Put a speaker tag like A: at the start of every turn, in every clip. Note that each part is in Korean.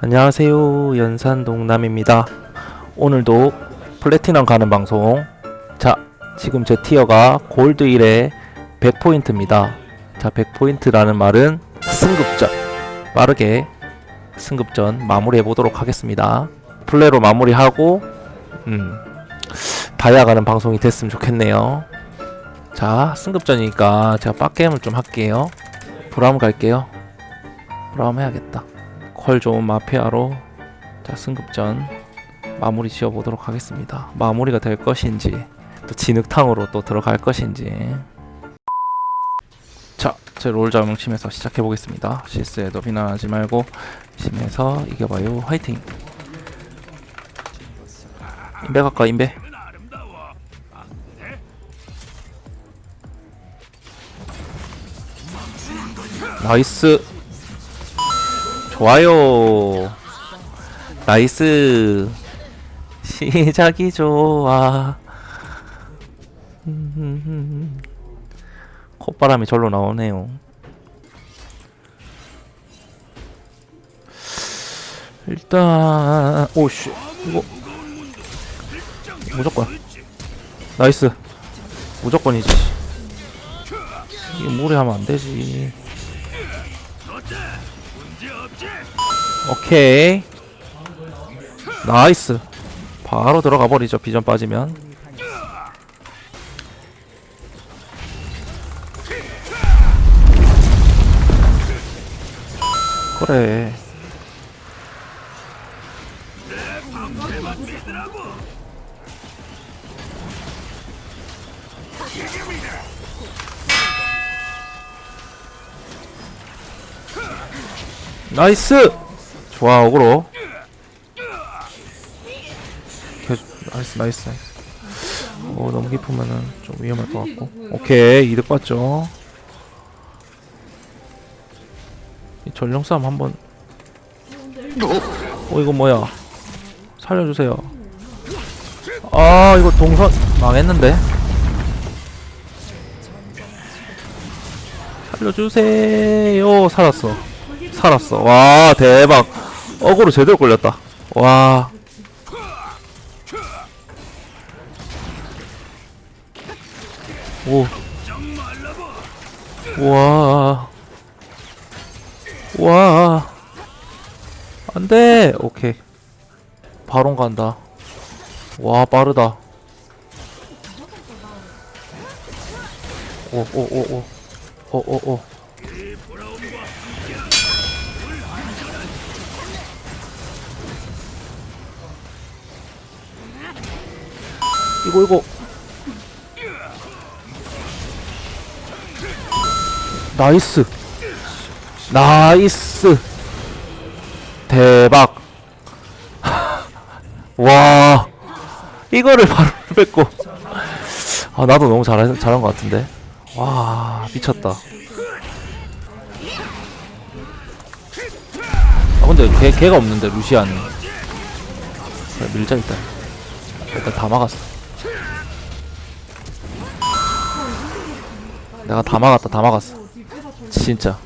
A: 안녕하세요. 연산 동남입니다. 오늘도 플래티넘 가는 방송. 자 지금 제 티어가 골드 1에 100포인트입니다. 자 100포인트라는 말은 승급전. 빠르게 승급전 마무리해 보도록 하겠습니다. 플레이로 마무리하고 음 다이아 가는 방송이 됐으면 좋겠네요 자 승급전이니까 제가 빡게임을 좀 할게요 브라움 갈게요 브라움 해야겠다 퀄 좋은 마피아로 자 승급전 마무리 지어 보도록 하겠습니다. 마무리가 될 것인지 또 진흙탕으로 또 들어갈 것인지 자, 제 롤 자 명심에서 시작해 보겠습니다. 실수에도 비난하지 말고 심해서 이겨봐요. 화이팅. 인베 갈까 인베. 나이스. 좋아요. 나이스. 시작이 좋아. 콧바람이 절로 나오네요. 일단 오씨 이거 무조건 나이스 무조건이지 이게 무리하면 안 되지 오케이. 나이스. 바로 들어가 버리죠 비전 빠지면. 그래 나이스! 좋아 어그로. 개, 나이스 나이스. 나이스 오 너무 깊으면은 좀 위험할 것 같고. 오케이 이득 봤죠? 이 전령 싸움 한 번. 어 이거 뭐야? 살려주세요. 아 이거 동선 망했는데? 살려주세요. 살았어 살았어 와 대박 어그로 제대로 걸렸다 와 오. 와. 와. 안 돼. 오케이. 바론 간다. 와, 빠르다. 오, 오, 오, 오. 오, 오, 오. 이거, 이거. 나이스. 나이스. 대박. 와. 이거를 바로 뺏고. 아 나도 너무 잘, 잘한 것 같은데. 와 미쳤다. 아 근데 걔, 걔가 없는데 루시안이. 그래, 밀자 일단. 일단 다 막았어 내가 다 막았다 다 막았어. 진짜.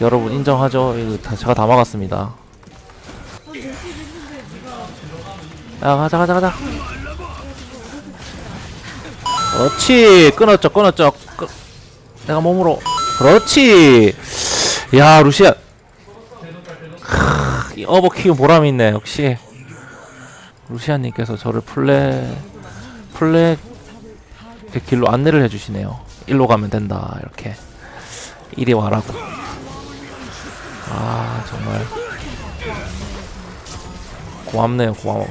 A: 여러분 인정하죠? 이거 다 제가 다 막았습니다. 야 가자 가자 가자. 그렇지. 끊었죠 끊었죠. 끊... 내가 몸으로. 그렇지. 야 루시아 크, 이 어버킥은 보람이 있네 역시. 루시아님께서 저를 플레 플레 그 길로 안내를 해주시네요. 일로 가면 된다 이렇게 이리 와라고. 아 정말 고맙네요 고마워.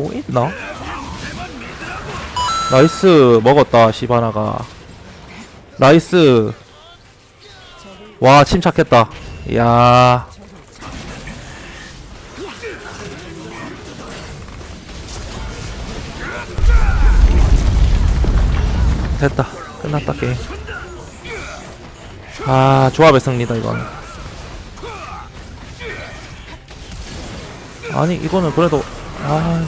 A: 뭐 있나? 나이스 먹었다 시바나가. 나이스. 와 침착했다. 이야. 됐다. 끝났다 게임. 아 조합의 승리다 이건. 아니 이거는 그래도 아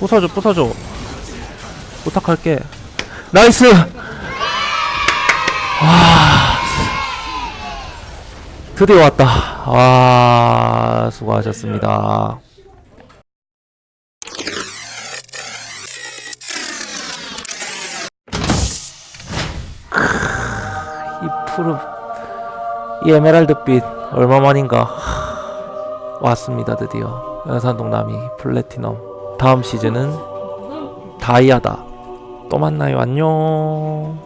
A: 부숴줘 부숴줘. 부탁할게. 나이스! 와. 드디어 왔다. 와 수고하셨습니다. 이 푸르 이 에메랄드빛 얼마만인가. 왔습니다 드디어. 연산동 남이 플래티넘 다음 시즌은 다이아다. 또 만나요. 안녕